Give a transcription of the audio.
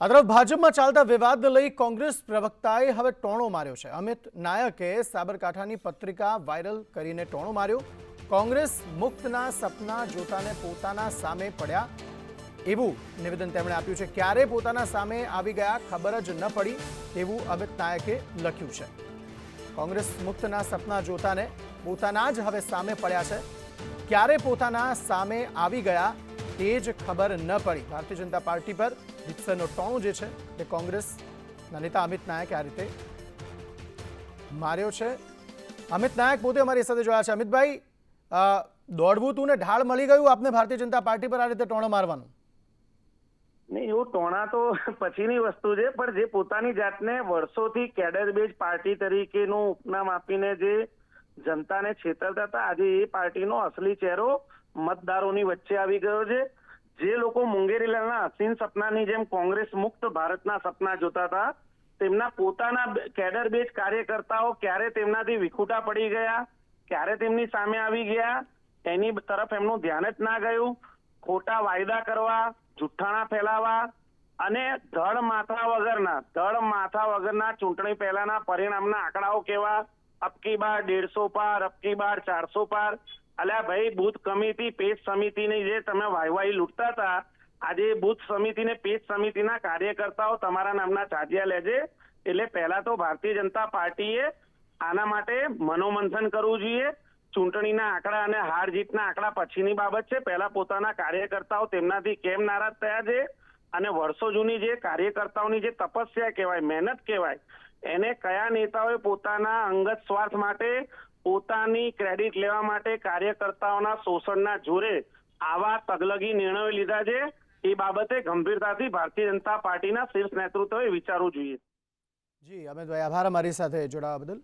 આ તરફ ભાજપમાં ચાલતા વિવાદને લઈ કોંગ્રેસ પ્રવક્તાએ હવે ટોણો માર્યો છે. અમિત નાયકે સાબરકાંઠાની પત્રિકા વાયરલ કરીને ટોણો માર્યો. કોંગ્રેસ મુક્તના સપના જોતાને પોતાના સામે પડ્યા. એવું નિવેદન તેમણે આપ્યું છે. ક્યારે પોતાના સામે આવી ગયા ખબર જ ન પડી તેવું અમિત નાયકે લખ્યું છે. કોંગ્રેસ મુક્તના સપના જોતાને પોતાના જ હવે સામે પડ્યા છે. ક્યારે પોતાના સામે આવી ગયા તે જ ખબર ન પડી. ભારતીય જનતા પાર્ટી પર વિત્સરનો ટોણું જે છે તે કોંગ્રેસના નેતા અમિત નાયકે આ રીતે માર્યો છે. અમિત નાયક પોતે અમારી સાથે જોયા છે. અમિતભાઈ દોડવું તું ને ઢાળ મળી ગયું આપને ભારતીય જનતા પાર્ટી પર આ રીતે ટોણો મારવાનું? નહીં, એવું ટોણા તો પછીની વસ્તુ છે, પણ જે પોતાની જાતને વર્ષોથી કેડર બેઝ પાર્ટી તરીકેનું ઉપનામ આપીને જે જનતાને છેતરતા હતા, આજે એ પાર્ટીનો અસલી ચહેરો મતદારોની વચ્ચે આવી ગયો છે. જે લોકો મુંગેરીલાલના હસીન સપનાની જેમ કોંગ્રેસ મુક્ત ભારતના સપના જોતા હતા, તેમના પોતાના કેડર બેઝ કાર્યકર્તાઓ ક્યારે તેમનાથી વિખૂટા પડી ગયા, ક્યારે તેમની સામે આવી ગયા, એની તરફ એમનું ધ્યાન જ ના ગયું. ખોટા વાયદા કરવા, જુઠ્ઠાણા ફેલાવા અને ધડ માથા વગરના ધડ માથા વગરના ચૂંટણી પહેલાના પરિણામના આંકડાઓ કેવા અબકી બાર દેડસો પાર, અબકી બાર, ચારસો પાર. અલ્યા ભાઈ, બુથ કમિટી, પેજ સમિતિની જે તમે વાયવાઈ લૂંટતા હતા, આજે બુથ સમિતિ ને પેજ સમિતિના કાર્યકર્તાઓ તમારા નામના ચાજિયા લેજે. એટલે પહેલા તો ભારતીય જનતા પાર્ટીએ આના માટે મનોમંથન કરવું જોઈએ. ચૂંટણીના આંકડા અને હાર જીતના આંકડા પછીની બાબત છે. પહેલા પોતાના કાર્યકર્તાઓ તેમનાથી કેમ નારાજ થયા છે? અને વર્ષો જૂની જે કાર્યકર્તાઓની જે તપસ્યા કહેવાય, મહેનત કહેવાય, એને કયા નેતાઓએ પોતાના અંગત સ્વાર્થ માટે, પોતાની ક્રેડિટ લેવા માટે કાર્યકર્તાઓના શોષણના જોરે આવા તગલગી નિર્ણયો લીધા છે, એ બાબતે ગંભીરતાથી ભારતીય જનતા પાર્ટીના શીર્ષ નેતૃત્વએ વિચારવું જોઈએ. જી, અમિતભાઈ, આભાર અમારી સાથે જોડાવા બદલ.